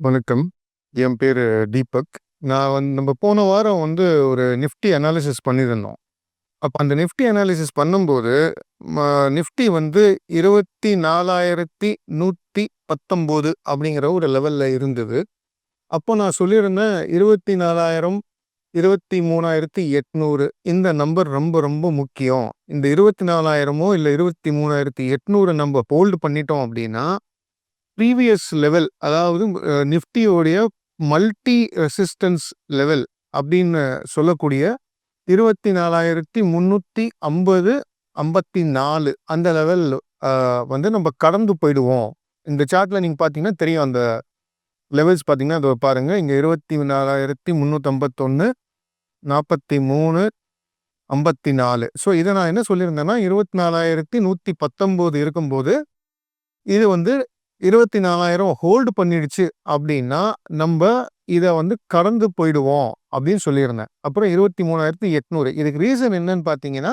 வணக்கம். என் பேர் தீபக். நான் வந்து நம்ம போன வாரம் வந்து ஒரு நிஃப்டி அனாலிசிஸ் பண்ணியிருந்தோம். அப்போ அந்த நிஃப்டி அனாலிசிஸ் பண்ணும்போது நிஃப்டி வந்து இருபத்தி நாலாயிரத்தி நூற்றி பத்தொம்போது அப்படிங்கிற ஒரு லெவலில் இருந்தது. அப்போ நான் சொல்லியிருந்தேன் இருபத்தி நாலாயிரம் இருபத்தி மூணாயிரத்தி எட்நூறு. இந்த நம்பர் ரொம்ப ரொம்ப முக்கியம். இந்த இருபத்தி நாலாயிரமோ இல்லை இருபத்தி மூணாயிரத்தி எட்நூறு நம்ம ஹோல்டு பண்ணிட்டோம் அப்படின்னா ப்ரீவியஸ் லெவல் அதாவது நிஃப்டியோடைய மல்டி ரெசிஸ்டன்ஸ் லெவல் அப்படின்னு சொல்லக்கூடிய இருபத்தி நாலாயிரத்தி முந்நூற்றி ஐம்பது ஐம்பத்தி நாலு அந்த லெவல் வந்து நம்ம கடந்து போயிடுவோம். இந்த சார்ட்டில் நீங்கள் பார்த்தீங்கன்னா தெரியும் அந்த லெவல்ஸ் பார்த்தீங்கன்னா அதை பாருங்கள் இங்கே இருபத்தி நாலாயிரத்தி முந்நூற்றம்பத்தொன்று நாற்பத்தி மூணு ஐம்பத்தி நாலு ஸோ இதை நான் என்ன சொல்லியிருந்தேன்னா இருபத்தி நாலாயிரத்தி நூற்றி பத்தொம்போது இருக்கும்போது இது வந்து இருபத்தி நாலாயிரம் ஹோல்டு பண்ணிடுச்சு அப்படின்னா நம்ம இதை வந்து கடந்து போயிடுவோம் அப்படின்னு சொல்லியிருந்தேன். அப்புறம் இருபத்தி மூணாயிரத்தி எட்நூறு. இதுக்கு ரீசன் என்னன்னு பார்த்தீங்கன்னா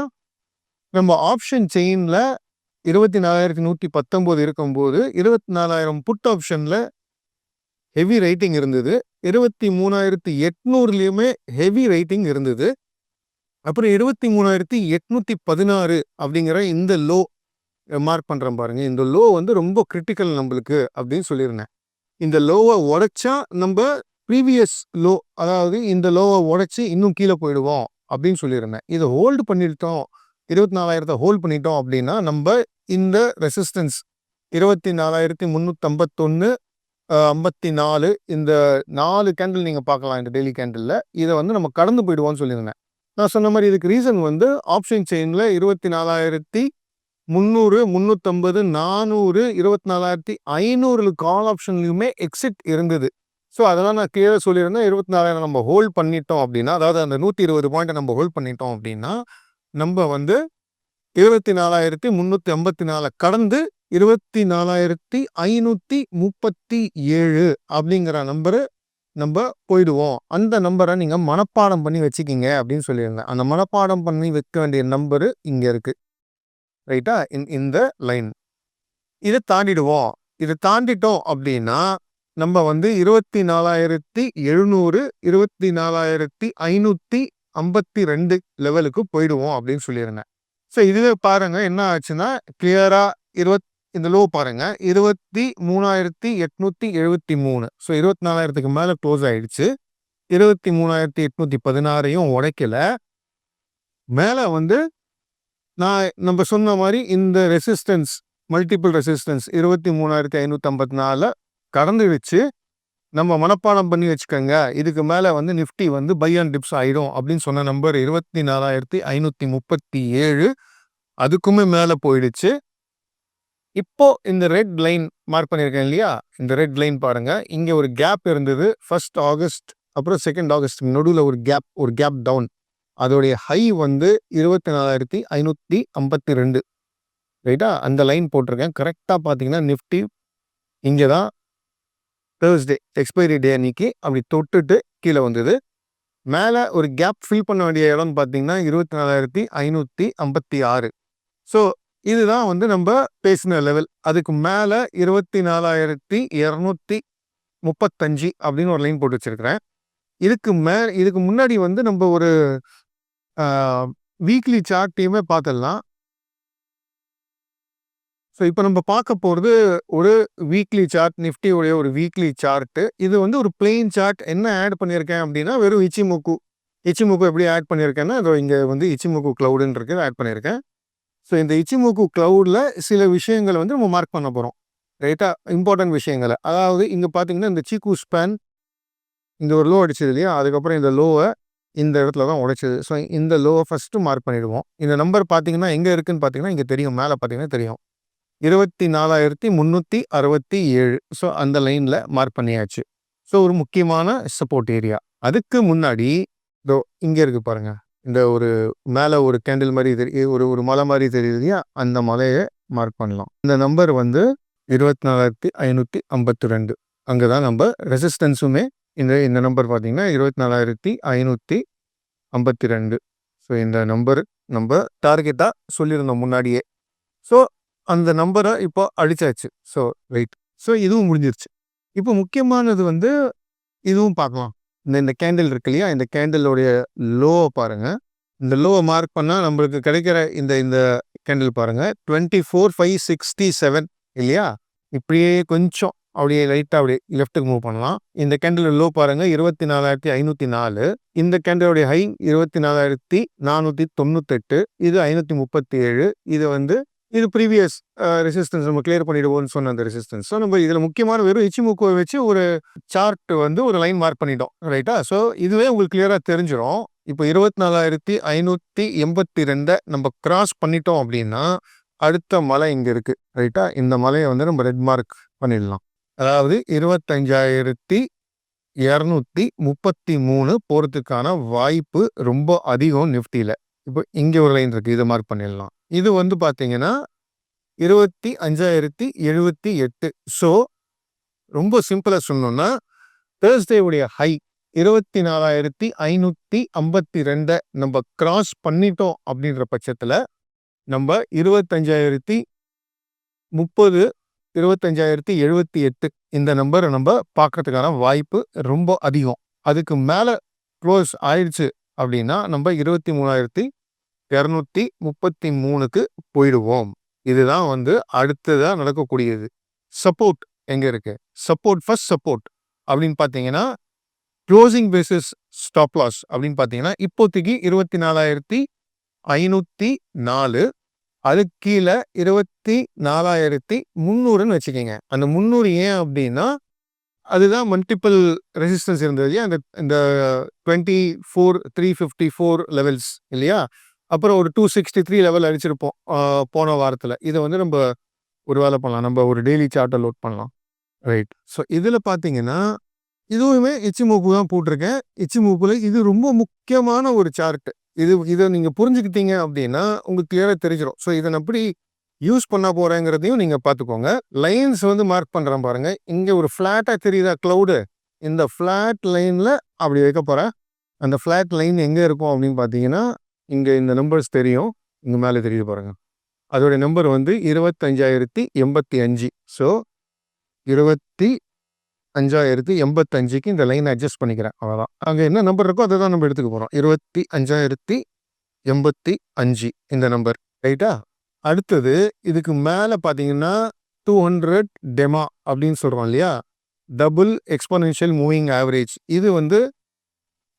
நம்ம ஆப்ஷன் செயினில் இருபத்தி நாலாயிரத்தி நூற்றி பத்தொம்போது இருக்கும்போது இருபத்தி நாலாயிரம் புட் ஆப்ஷனில் ஹெவி ரைட்டிங் இருந்தது. இருபத்தி மூணாயிரத்தி எட்நூறுலேயுமே ஹெவி ரைட்டிங் இருந்தது. அப்புறம் இருபத்தி மூணாயிரத்தி எட்நூற்றி பதினாறு அப்படிங்கிற இந்த லோ மார்க் பண்ணுறேன் பாருங்க. இந்த லோ வந்து ரொம்ப கிரிட்டிக்கல் நம்மளுக்கு அப்படின்னு சொல்லியிருந்தேன். இந்த லோவை உடைச்சா நம்ம ப்ரீவியஸ் லோ அதாவது இந்த லோவை உடைச்சி இன்னும் கீழே போயிடுவோம் அப்படின்னு சொல்லியிருந்தேன். இதை ஹோல்டு பண்ணிட்டோம். இருபத்தி நாலாயிரத்தை ஹோல்ட் பண்ணிட்டோம் அப்படின்னா நம்ம இந்த ரெசிஸ்டன்ஸ் இருபத்தி நாலாயிரத்தி முந்நூற்றம்பத்தொன்று ஐம்பத்தி நாலு இந்த நாலு கேண்டில் நீங்கள் பார்க்கலாம் இந்த டெய்லி கேண்டிலில் இதை வந்து நம்ம கடந்து போயிடுவோம்னு சொல்லியிருந்தேன். நான் சொன்ன மாதிரி இதுக்கு ரீசன் வந்து ஆப்ஷன் செயினில் இருபத்தி நாலாயிரத்தி முந்நூறு முந்நூற்றம்பது நானூறு இருபத்தி நாலாயிரத்தி ஐநூறு கால் ஆப்ஷன்லையுமே எக்ஸிட் இருந்தது. ஸோ அதெல்லாம் நான் கீழே சொல்லியிருந்தேன். இருபத்தி நாலாயிரம் நம்ம ஹோல்ட் பண்ணிட்டோம் அப்படின்னா அதாவது அந்த நூற்றி இருபது பாயிண்ட்டை நம்ம ஹோல்ட் பண்ணிட்டோம் அப்படின்னா நம்ம வந்து இருபத்தி நாலாயிரத்தி முந்நூற்றி ஐம்பத்தி நாலை கடந்து இருபத்தி நாலாயிரத்தி ஐநூற்றி முப்பத்தி ஏழு அப்படிங்கிற நம்பரு நம்ம போயிடுவோம். அந்த நம்பரை நீங்கள் மனப்பாடம் பண்ணி வச்சுக்கிங்க அப்படின்னு சொல்லியிருந்தேன். அந்த மனப்பாடம் பண்ணி வைக்க வேண்டிய நம்பரு இங்கே இருக்குது ரைட்டா? இன் இந்த லைன். இதை தாண்டிடுவோம். இதை தாண்டிட்டோம் அப்படின்னா நம்ம வந்து இருபத்தி நாலாயிரத்தி எழுநூறு இருபத்தி நாலாயிரத்தி ஐநூற்றி ஐம்பத்தி ரெண்டு லெவலுக்கு போயிடுவோம் அப்படின்னு சொல்லியிருந்தேன். ஸோ இதுவே பாருங்க என்ன ஆச்சுன்னா கிளியரா இருபத் இந்த லோ பாருங்க இருபத்தி மூணாயிரத்தி எட்நூத்தி எழுபத்தி மூணு. ஸோ இருபத்தி நாலாயிரத்துக்கு மேலே க்ளோஸ் ஆயிடுச்சு. இருபத்தி மூணாயிரத்தி எட்நூத்தி பதினாறையும் உடைக்கல. மேலே வந்து நான் நம்ம சொன்ன மாதிரி இந்த ரெசிஸ்டன்ஸ் மல்டிபிள் ரெசிஸ்டன்ஸ் இருபத்தி மூணாயிரத்தி ஐநூற்றம்பத்தி நாலில் நம்ம மனப்பாடம் பண்ணி வச்சுக்கோங்க. இதுக்கு மேலே வந்து நிஃப்டி வந்து பை அண்ட் டிப்ஸ் ஆயிடும் அப்படின்னு சொன்ன நம்பர் இருபத்தி நாலாயிரத்தி ஐநூற்றி முப்பத்தி ஏழு அதுக்குமே மேலே போயிடுச்சு. இப்போ இந்த ரெட் லைன் மார்க் பண்ணியிருக்கேன் இல்லையா? இந்த ரெட் லைன் பாருங்க. இங்கே ஒரு கேப் இருந்தது. ஃபர்ஸ்ட் ஆகஸ்ட் அப்புறம் செகண்ட் ஆகஸ்ட் நடுவில் ஒரு கேப் ஒரு கேப் டவுன் அதோடைய ஹை வந்து இருபத்தி நாலாயிரத்தி ஐநூற்றி ஐம்பத்தி ரெண்டு. ரைட்டா அந்த லைன் போட்டிருக்கேன். கரெக்டாக பார்த்தீங்கன்னா நிஃப்டி இங்கே தான் தேர்ஸ்டே எக்ஸ்பைரி டே அன்னைக்கு அப்படி தொட்டுட்டு கீழே வந்தது. மேலே ஒரு கேப் ஃபில் பண்ண வேண்டிய இடம்னு பார்த்தீங்கன்னா இருபத்தி நாலாயிரத்தி ஐநூற்றி ஐம்பத்தி ஆறு. ஸோ இதுதான் வந்து நம்ம பேசின லெவல் அதுக்கு மேலே இருபத்தி நாலாயிரத்தி இரநூத்தி முப்பத்தஞ்சு அப்படின்னு ஒரு லைன் போட்டு வச்சுருக்கிறேன். இதுக்கு மே இதுக்கு முன்னாடி வந்து நம்ம ஒரு வீக்லி சார்ட்டையுமே பார்த்துடலாம். ஸோ இப்போ நம்ம பார்க்க போகிறது ஒரு வீக்லி சார்ட் நிஃப்டியோடைய ஒரு வீக்லி சார்ட்டு இது வந்து ஒரு பிளெயின் சார்ட் என்ன ஆட் பண்ணியிருக்கேன் அப்படின்னா வெறும் இச்சிமுக்கு இச்சிமுக்கு எப்படி ஆட் பண்ணியிருக்கேன்னா இதோ இங்கே வந்து இச்சிமுக்கு க்ளவுடுன்னு இருக்குது ஆட் பண்ணியிருக்கேன். ஸோ இந்த இச்சிமுக்கு க்ளவுடில் சில விஷயங்களை வந்து நம்ம மார்க் பண்ண போகிறோம் ரைட்டாக இம்பார்ட்டன்ட் விஷயங்களை. அதாவது இங்கே பார்த்தீங்கன்னா இந்த சீக்கு ஸ்பேன் இந்த ஒரு லோ அடிச்சது இல்லையா? அதுக்கப்புறம் இந்த லோவை இந்த இடத்துல தான் உடைச்சது. ஸோ இந்த லோவை ஃபஸ்ட்டு மார்க் பண்ணிவிடுவோம் இந்த நம்பர் பார்த்தீங்கன்னா எங்கே இருக்குதுன்னு பார்த்தீங்கன்னா இங்கே தெரியும். மேலே பார்த்தீங்கன்னா தெரியும். இருபத்தி நாலாயிரத்தி முந்நூற்றி அறுபத்தி ஏழு. ஸோ அந்த லைனில் மார்க் பண்ணியாச்சு. ஸோ ஒரு முக்கியமான சப்போர்ட் ஏரியா அதுக்கு முன்னாடி இதோ இங்கே இருக்குது பாருங்கள் இந்த ஒரு மேலே ஒரு கேண்டில் மாதிரி தெரிய ஒரு ஒரு மலை மாதிரி தெரியுது இல்லையா? அந்த மலையை மார்க் பண்ணலாம். இந்த நம்பர் வந்து இருபத்தி நாலாயிரத்தி ஐநூற்றி ஐம்பத்தி ரெண்டு. அங்கே தான் நம்ம ரெசிஸ்டன்ஸுமே இந்த இந்த நம்பர் பார்த்தீங்கன்னா இருபத்தி நாலாயிரத்தி ஐநூற்றி ஐம்பத்தி ரெண்டு. ஸோ இந்த நம்பர் நம்ம டார்கெட்டாக சொல்லியிருந்தோம் முன்னாடியே. ஸோ அந்த நம்பரை இப்போ அழிச்சாச்சு. ஸோ ரைட் ஸோ இதுவும் முடிஞ்சிருச்சு. இப்போ முக்கியமானது வந்து இதுவும் பார்க்கலாம். இந்த இந்த கேண்டில் இருக்கு இல்லையா? இந்த கேண்டிலோடைய லோவை பாருங்கள் இந்த லோவை மார்க் பண்ணால் நம்மளுக்கு கிடைக்கிற இந்த இந்த கேண்டில் பாருங்க. Twenty four five sixty seven இல்லையா? இப்படியே கொஞ்சம் அப்படியே லைட்டாக அப்படியே லெஃப்ட்டுக்கு மூவ் பண்ணலாம். இந்த கேண்டில் லோ பாருங்கள் இருபத்தி நாலாயிரத்தி ஐநூற்றி நாலு. இந்த கேண்டிலோடைய ஹை இருபத்தி நாலாயிரத்தி நானூற்றி தொண்ணூத்தெட்டு. இது ஐநூற்றி முப்பத்தி ஏழு இது வந்து இது ப்ரீவியஸ் ரெசிஸ்டன்ஸ் நம்ம கிளியர் பண்ணிடுவோம்னு சொன்ன அந்த ரெசிஸ்டன்ஸ் ஸோ நம்ம இதில் முக்கியமான வெறும் இச்சிமுக்கோவை வச்சு ஒரு சார்ட் வந்து ஒரு லைன் மார்க் பண்ணிட்டோம். ரைட்டா ஸோ இதுவே உங்களுக்கு கிளியராக தெரிஞ்சிடும் இப்போ இருபத்தி நாலாயிரத்தி ஐநூற்றி எண்பத்தி ரெண்டை நம்ம கிராஸ் பண்ணிட்டோம் அப்படின்னா அடுத்த மலை இங்கே இருக்குது ரைட்டா இந்த மலையை வந்து நம்ம ரெட் மார்க் பண்ணிடலாம். அதாவது இருபத்தஞ்சாயிரத்தி இரநூத்தி முப்பத்தி மூணு போகிறதுக்கான வாய்ப்பு ரொம்ப அதிகம் நிஃப்டியில் இப்போ இங்கே ஒரு லைன் இருக்குது இதை மார்க் பண்ணிடலாம். இது வந்து பார்த்தீங்கன்னா இருபத்தி அஞ்சாயிரத்தி எழுபத்தி எட்டு. ஸோ ரொம்ப சிம்பிளாக சொல்லணும்னா தேர்ஸ்டேவுடைய ஹை இருபத்தி நாலாயிரத்தி ஐநூற்றி ஐம்பத்தி ரெண்டை நம்ம கிராஸ் பண்ணிட்டோம் அப்படின்ற பட்சத்தில் நம்ம இருபத்தஞ்சாயிரத்தி முப்பது இருபத்தஞ்சாயிரத்தி எழுபத்தி எட்டு இந்த நம்பரை நம்ம பார்க்கறதுக்கான வாய்ப்பு ரொம்ப அதிகம். அதுக்கு மேலே க்ளோஸ் ஆயிடுச்சு அப்படின்னா நம்ம இருபத்தி மூணாயிரத்தி இரநூத்தி முப்பத்தி மூணுக்கு போயிடுவோம். இதுதான் வந்து அடுத்ததாக நடக்கக்கூடியது. சப்போர்ட் எங்கே இருக்கு? சப்போர்ட் ஃபர்ஸ்ட் சப்போர்ட் அப்படின்னு பார்த்தீங்கன்னா க்ளோசிங் பேசிஸ் ஸ்டாப் லாஸ் அப்படின்னு பார்த்தீங்கன்னா இப்போதைக்கு இருபத்தி நாலாயிரத்தி ஐநூற்றி நாலு அது கீழே இருபத்தி நாலாயிரத்தி முந்நூறுன்னு வச்சுக்கோங்க. அந்த முந்நூறு ஏன் அப்படின்னா அதுதான் மல்டிபிள் ரெசிஸ்டன்ஸ் இருந்தது அந்த இந்த twenty four three fifty four levels இல்லையா? அப்புறம் ஒரு டூ சிக்ஸ்டி த்ரீ லெவல் அடிச்சிருப்போம் போன வாரத்தில். இதை வந்து நம்ம ஒரு வேலை பண்ணலாம். நம்ம ஒரு டெய்லி சார்ட்டை லோட் பண்ணலாம். ரைட் ஸோ இதில் பார்த்தீங்கன்னா இதுவுமே எச்சி மூப்பு தான் போட்டிருக்கேன். எச்சி மூப்பில் இது ரொம்ப முக்கியமான ஒரு சார்ட்டு இது இதை நீங்கள் புரிஞ்சுக்கிட்டீங்க அப்படின்னா உங்களுக்கு கிளியராக தெரிஞ்சிடும் ஸோ இதை நான் எப்படி யூஸ் பண்ண போகிறேங்கிறதையும் நீங்கள் பார்த்துக்கோங்க. லைன்ஸ் வந்து மார்க் பண்ணுறேன் பாருங்கள் இங்கே ஒரு ஃப்ளாட்டாக தெரியுதா? க்ளவுடு இந்த ஃப்ளாட் லைனில் அப்படி வைக்க போகிறேன் அந்த ஃப்ளாட் லைன் எங்கே இருக்கும் அப்படின்னு பார்த்தீங்கன்னா இங்கே இந்த நம்பர்ஸ் தெரியும். இங்கே மேலே தெரியுது பாருங்கள் அதோடைய நம்பர் வந்து இருபத்தஞ்சாயிரத்தி எண்பத்தி அஞ்சு. ஸோ இருபத்தி அஞ்சாயிரத்தி எண்பத்தஞ்சுக்கு இந்த லைன் அட்ஜஸ்ட் பண்ணிக்கிறேன். அவ்வளோதான் அங்கே என்ன நம்பர் இருக்கோ அதை தான் நம்ம எடுத்துக்க போகிறோம் இருபத்தி அஞ்சாயிரத்தி எண்பத்தி அஞ்சு இந்த நம்பர் ரைட்டா அடுத்தது இதுக்கு மேலே பார்த்தீங்கன்னா டூ ஹண்ட்ரட் டெமா அப்படின்னு சொல்கிறோம் இல்லையா? டபுள் எக்ஸ்பனன்ஷியல் மூவிங் ஆவரேஜ் இது வந்து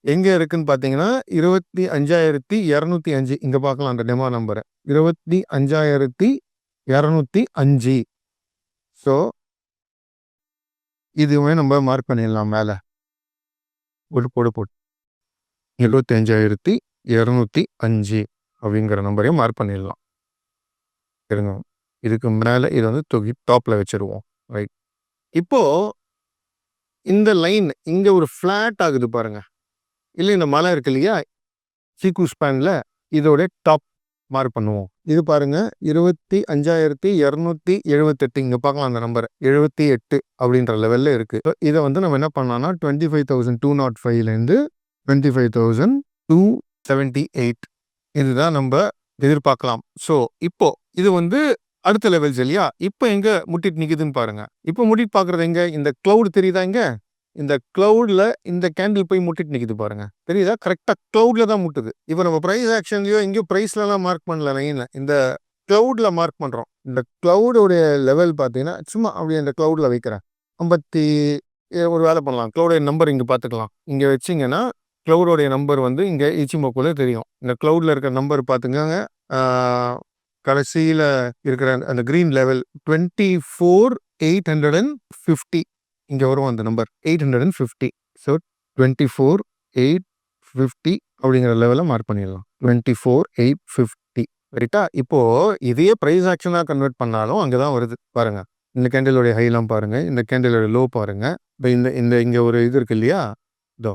எங்கே இருக்குன்னு பார்த்தீங்கன்னா இருபத்தி அஞ்சாயிரத்தி இரநூத்தி அஞ்சு. இங்கே பார்க்கலாம் அந்த டெமா நம்பரை இருபத்தி அஞ்சாயிரத்தி இரநூத்தி அஞ்சு. ஸோ இதுவுமே நம்ம மார்க் பண்ணிடலாம் மேலே. ஒரு போடு போட்டு. எழுபத்தஞ்சாயிரத்தி இரநூத்தி அஞ்சு அப்படிங்கிற நம்பரையும் மார்க் பண்ணிடலாம். இருங்க இதுக்கு மேலே இதை வந்து தொகி டாப்பில் வச்சுருவோம். ரைட் இப்போது இந்த லைன் இங்கே ஒரு ஃப்ளாட் ஆகுது பாருங்கள் இல்லை இந்த மலை இருக்கு இல்லையா? சீக்கு ஸ்பேனில் இதோட டாப் மார்க் பண்ணுவோம். இது பாருங்க இருபத்தி அஞ்சாயிரத்தி இரநூத்தி எழுபத்தெட்டு இங்கே பார்க்கலாம் அந்த நம்பர் எழுபத்தி எட்டு அப்படின்ற லெவலில் இருக்கு. இதை வந்து நம்ம என்ன பண்ணலாம்னா twenty five thousand two naught ஃபைவ்லேருந்து twenty five thousand two seventy eight இதுதான் நம்ம எதிர்பார்க்கலாம். ஸோ இப்போ இது வந்து அடுத்த லெவல்ஸ் இல்லையா இப்போ எங்கே முட்டிட்டு நிற்குதுன்னு பாருங்க. இப்போ முட்டிட்டு பார்க்குறது எங்க? இந்த கிளவுட் தெரியுதா இங்கே? இந்த க்ளவுடில் இந்த கேண்டில் போய் முட்டிட்டு நிற்கிது பாருங்க. தெரியுதா? கரெக்டாக க்ளவுடில் தான் முட்டுது. இப்போ நம்ம ப்ரைஸ் ஆக்ஷன்லையோ எங்கேயோ ப்ரைஸ்லலாம் மார்க் பண்ணல லைனில் இந்த க்ளவுடில் மார்க் பண்ணுறோம் இந்த க்ளவுடைய லெவல் பார்த்தீங்கன்னா சும்மா அப்படியே இந்த க்ளவுடில் வைக்கிறேன். ஐம்பத்தி ஒரு வேலை பண்ணலாம். க்ளவுடைய நம்பர் இங்கே பார்த்துக்கலாம். இங்கே வச்சிங்கன்னா க்ளவுடோடைய நம்பர் வந்து இங்கே இச்சிமோக்குள்ள தெரியும். இந்த க்ளவுடில் இருக்கிற நம்பர் பார்த்துக்கோங்க. கடைசியில் இருக்கிற அந்த green level twenty four eight hundred and fifty இங்கே வரும் அந்த number eight hundred and fifty so twenty four eight fifty அப்படிங்கிற லெவலில் மார்க் பண்ணிடலாம். டுவெண்ட்டி ஃபோர் எயிட் ஃபிஃப்டி ரைட்டா இப்போது இதையே ப்ரைஸ் ஆக்ஷனாக கன்வெர்ட் பண்ணாலும் அங்கே தான் வருது. பாருங்கள் இந்த கேண்டிலோடைய ஹைலாம் பாருங்கள் இந்த கேண்டிலோடைய லோ பாருங்க. இப்போ இந்த இந்த இங்கே ஒரு இது இருக்கு இல்லையா? இதோ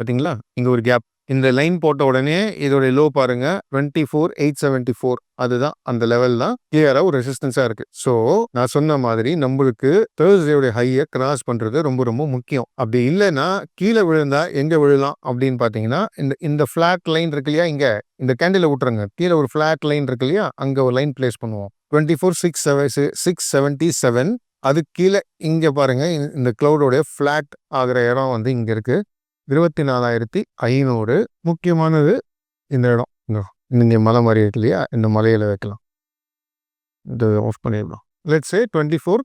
பார்த்தீங்களா? இங்கே ஒரு கேப் இந்த லைன் போட்ட உடனே இதோட லோ பாருங்க. Twenty four eight seventy four அதுதான் அந்த லெவல் தான். கிளியரா ஒரு ரெசிஸ்டன்ஸா இருக்கு. ஸோ நான் சொன்ன மாதிரி நம்மளுக்கு தேர்ஸ்டேயோட ஹையை கிராஸ் பண்றது ரொம்ப ரொம்ப முக்கியம். அப்படி இல்லைன்னா கீழே விழுந்தா எங்க விழலாம் அப்படின்னு பாத்தீங்கன்னா இந்த இந்த ஃபிளாட் லைன் இருக்கு இல்லையா இங்க? இந்த கேண்டில விட்டுருங்க கீழே ஒரு ஃபிளாட் லைன் இருக்கு இல்லையா? அங்க ஒரு லைன் பிளேஸ் பண்ணுவோம். Twenty four six seven six seventy seven அதுக்கு கீழே இங்கே பாருங்க. இந்த- க்ளவுடோடைய ஃப்ளாட் ஆகிற இடம் வந்து இங்கே இருக்கு. இருபத்தி நாலாயிரத்தி ஐநூறு. முக்கியமானது இந்த இடம். இங்கே மலை மாதிரி இருக்கு இல்லையா? இந்த மலையில் வைக்கலாம். இது ஆஃப் பண்ணிடலாம். Let's twenty four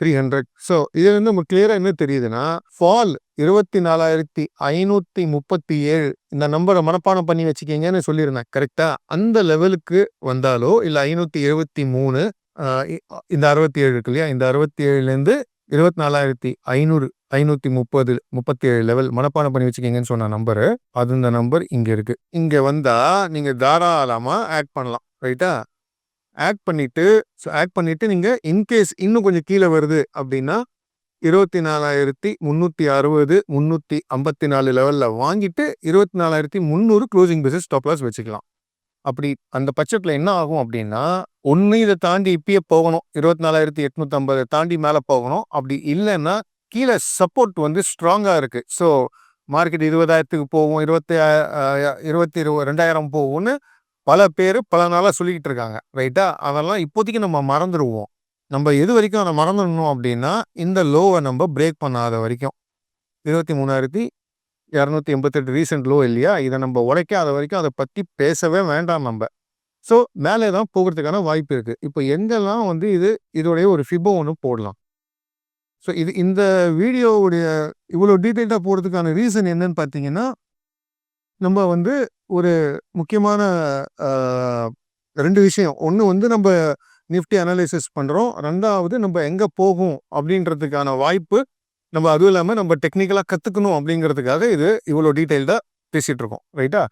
three hundred so இது வந்து நமக்கு கிளியராக என்ன தெரியுதுன்னா ஃபால் இருபத்தி நாலாயிரத்தி ஐநூற்றி முப்பத்தி ஏழு. இந்த நம்பரை மனப்பாடம் பண்ணி வச்சுக்கிங்கன்னு சொல்லியிருந்தேன். கரெக்டாக அந்த லெவலுக்கு வந்தாலோ இல்லை ஐநூற்றி எழுபத்தி மூணு இந்த அறுபத்தி ஏழு இருக்கு இல்லையா? இந்த அறுபத்தி ஏழுலேருந்து இருபத்தி நாலாயிரத்தி ஐநூறு ஐநூற்றி முப்பது முப்பத்தி ஏழு லெவல் மனப்பாடம் பண்ணி வச்சுக்கிங்கன்னு சொன்ன நம்பரு அது இந்த நம்பர் இங்கே இருக்குது இங்கே வந்தால் நீங்கள் தாராளமாக ஆட் பண்ணலாம். ரைட்டா ஆட் பண்ணிட்டு ஆட் பண்ணிவிட்டு நீங்கள் இன்கேஸ் இன்னும் கொஞ்சம் கீழே வருது அப்படின்னா இருபத்தி நாலாயிரத்தி முந்நூற்றி அறுபது முந்நூற்றி ஐம்பத்தி நாலு லெவலில் வாங்கிட்டு இருபத்தி நாலாயிரத்தி முந்நூறு க்ளோசிங் பிசினஸ் ஸ்டாப்லாஸ் வச்சுக்கலாம். அப்படி அந்த பட்சத்தில் என்ன ஆகும் அப்படின்னா ஒன்று இதை தாண்டி இப்பயே போகணும். இருபத்தி நாலாயிரத்தி எட்நூற்றம்பது தாண்டி மேலே போகணும். அப்படி இல்லைன்னா கீழே சப்போர்ட் வந்து ஸ்ட்ராங்காக இருக்குது ஸோ மார்க்கெட் இருபதாயிரத்துக்கு போகும் இருபத்தி இருபத்தி இருபது ரெண்டாயிரம் போகும்னு பல பேர் பல நாளாக சொல்லிக்கிட்டு இருக்காங்க. ரைட்டா அதெல்லாம் இப்போதைக்கு நம்ம மறந்துடுவோம். நம்ம எது வரைக்கும் அதை மறந்துடணும் அப்படின்னா இந்த லோவை நம்ம பிரேக் பண்ணாத வரைக்கும். இருபத்தி மூணாயிரத்தி இரநூத்தி எண்பத்தெட்டு ரீசெண்ட் லோ இல்லையா? இதை நம்ம உடைக்காத வரைக்கும் அதை பற்றி பேசவே வேண்டாம் நம்ம. ஸோ மேலே தான் போகிறதுக்கான வாய்ப்பு இருக்குது இப்போ எங்கெல்லாம் வந்து இது இதோடைய ஒரு ஃபிபோ ஒன்று போடலாம். ஸோ இது இந்த வீடியோவுடைய இவ்வளோ டீட்டெயில்டாக போகிறதுக்கான ரீசன் என்னன்னு பார்த்தீங்கன்னா நம்ம வந்து ஒரு முக்கியமான ரெண்டு விஷயம். ஒன்று வந்து நம்ம நிஃப்டி அனலைசிஸ் பண்ணுறோம் ரெண்டாவது நம்ம எங்கே போகும் அப்படின்றதுக்கான வாய்ப்பு நம்ம அதுவும் இல்லாமல் நம்ம டெக்னிக்கலாக கற்றுக்கணும் அப்படிங்கிறதுக்காக இது இவ்வளோ டீட்டெயில்டாக பேசிகிட்டு இருக்கோம். ரைட்டா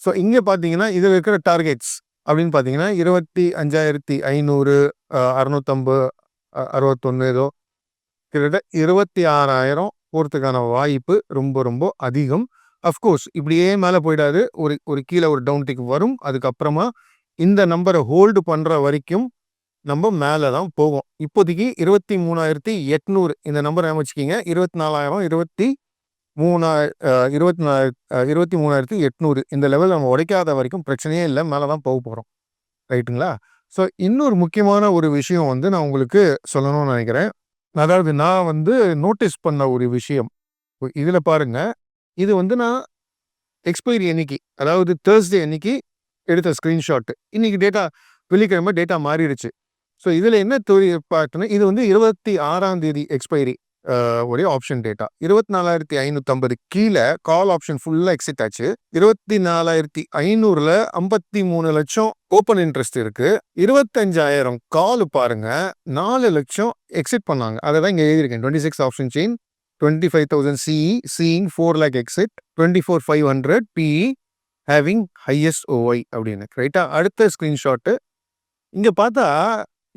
ஸோ இங்கே பார்த்தீங்கன்னா இதில் இருக்கிற டார்கெட்ஸ் அப்படின்னு பார்த்தீங்கன்னா இருபத்தி அஞ்சாயிரத்தி ஐநூறு அறநூற்றம்பது அறுபத்தொன்று ஏதோ கிட்டத்தட்ட இருபத்தி ஆறாயிரம் போகிறதுக்கான வாய்ப்பு ரொம்ப ரொம்ப அதிகம். அஃப்கோர்ஸ் இப்படியே மேலே போயிடாது. ஒரு ஒரு கீழே ஒரு டவுன் டிக் வரும். அதுக்கப்புறமா இந்த நம்பரை ஹோல்டு பண்ணுற வரைக்கும் நம்ம மேலே தான் போவோம் இப்போதைக்கு இருபத்தி மூணாயிரத்தி எட்நூறு இந்த நம்பர் வச்சுக்கிங்க. இருபத்தி நாலாயிரம் இருபத்தி மூணாயிர இருபத்தி நாலாயிர இருபத்தி மூணாயிரத்தி எட்நூறு இந்த லெவல் நம்ம உடைக்காத வரைக்கும் பிரச்சனையே இல்லை. மேலே தான் போக போகிறோம் ரைட்டுங்களா ஸோ இன்னொரு முக்கியமான ஒரு விஷயம் வந்து நான் உங்களுக்கு சொல்லணும்னு நினைக்கிறேன். அதாவது நான் வந்து நோட்டீஸ் பண்ண ஒரு விஷயம். இதில் பாருங்க. இது வந்து நான் எக்ஸ்பைரி அன்னைக்கு அதாவது தேர்ஸ்டே அன்னைக்கு எடுத்த ஸ்க்ரீன்ஷாட் இன்னைக்கு டேட்டா வெள்ளிக்கிழமை டேட்டா மாறிடுச்சு. ஸோ இதில் என்ன தொழில் பார்த்தோன்னா இது வந்து இருபத்தி ஆறாம் தேதி எக்ஸ்பைரி ஒரே ஆப்ஷன் டேட்டா இருபத்தி நாலாயிரத்தி ஐநூற்றம்பது கீழே கால் ஆப்ஷன் ஃபுல்லாக எக்ஸிட் ஆச்சு. இருபத்தி நாலாயிரத்தி ஐநூறுல ஐம்பத்தி மூணு லட்சம் ஓப்பன் இன்ட்ரெஸ்ட் இருக்கு. இருபத்தஞ்சாயிரம் கால் பாருங்க. நாலு லட்சம் எக்ஸிட் பண்ணாங்க. அதை தான் இங்கே எழுதியிருக்கேன். Twenty six option chain twenty five thousand CE seeing four lakh exit twenty four five hundred PE having highest OI அப்படின்னு ரைட்டா அடுத்த ஸ்க்ரீன்ஷாட்டு இங்கே பார்த்தா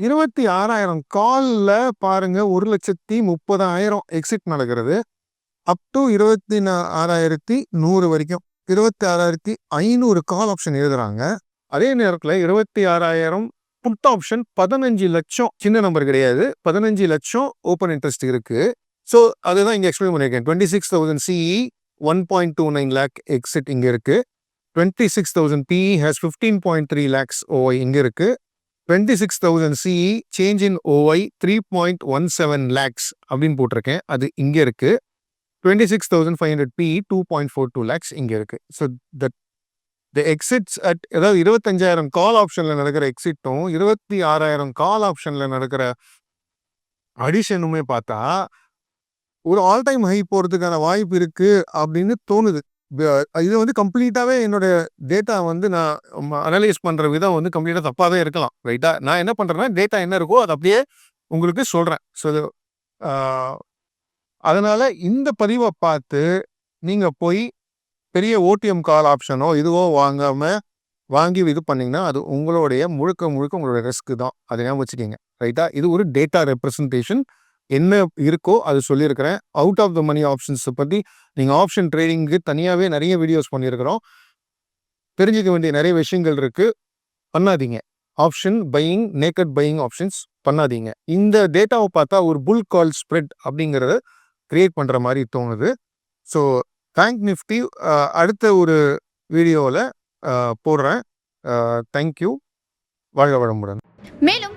இருபத்தி ஆறாயிரம் காலில் பாருங்க ஒரு லட்சத்தி முப்பதாயிரம் எக்ஸிட் நடக்கிறது. அப் டு இருபத்தி ஆறாயிரத்தி நூறு வரைக்கும். இருபத்தி ஆறாயிரத்தி ஐநூறு கால் ஆப்ஷன் எழுதுறாங்க. அதே நேரத்தில் இருபத்தி ஆறாயிரம் புட் ஆப்ஷன் பதினஞ்சு லட்சம் சின்ன நம்பர் கிடையாது. பதினஞ்சு லட்சம் ஓப்பன் இன்ட்ரெஸ்ட் இருக்குது ஸோ அதுதான் இங்கே எக்ஸ்பிளைன் பண்ணியிருக்கேன். Twenty six thousand CE one point two nine lakh exit இங்கே இருக்குது twenty six thousand PE has fifteen point three lakhs OI இங்கே இருக்குது twenty six thousand CE change in OI three point one seven lakhs அப்படின்னு போட்டிருக்கேன். அது இங்கே இருக்குது twenty six thousand five hundred PE two point four two lakhs இங்கே இருக்குது so that the exits at அதாவது இருபத்தஞ்சாயிரம் கால் ஆப்ஷனில் நடக்கிற எக்ஸிட்டும் இருபத்தி ஆறாயிரம் கால் ஆப்ஷனில் நடக்கிற அடிஷனுமே பார்த்தா ஒரு ஆல் டைம் ஹை போகிறதுக்கான வாய்ப்பு இருக்குது அப்படின்னு தோணுது. இது வந்து கம்ப்ளீட்டாகவே என்னோடய டேட்டா வந்து நான் அனலைஸ் பண்ணுற விதம் வந்து கம்ப்ளீட்டாக தப்பாகவே இருக்கலாம் ரைட்டாக நான் என்ன பண்ணுறேன்னா டேட்டா என்ன இருக்கோ அது அப்படியே உங்களுக்கு சொல்கிறேன் ஸோ அதனால் இந்த பதிவை பார்த்து நீங்கள் போய் பெரிய ஓடிஎம் கால் ஆப்ஷனோ இதுவோ வாங்காமல் வாங்கி இது பண்ணிங்கன்னா அது உங்களுடைய முழுக்க முழுக்க உங்களுடைய ரிஸ்க்கு தான். அதை ஞாபகம் வச்சுக்கிங்க ரைட்டாக இது ஒரு டேட்டா ரெப்ரசன்டேஷன் என்ன இருக்கோ அது சொல்லியிருக்கிறேன். அவுட் ஆஃப் த மணி ஆப்ஷன்ஸை பற்றி நீங்கள் ஆப்ஷன் ட்ரேடிங்க்கு தனியாகவே நிறைய வீடியோஸ் பண்ணியிருக்கிறோம். தெரிஞ்சுக்க வேண்டிய நிறைய விஷயங்கள் இருக்குது பண்ணாதீங்க. Option buying naked buying options பண்ணாதீங்க. இந்த டேட்டாவை பார்த்தா ஒரு புல் கால் ஸ்ப்ரெட் அப்படிங்கிறத க்ரியேட் பண்ணுற மாதிரி தோணுது. ஸோ தேங்க் நிஃப்டி அடுத்த ஒரு வீடியோவில் போடுறேன். தேங்க்யூ வாழ்க வளமுடன். மேலும்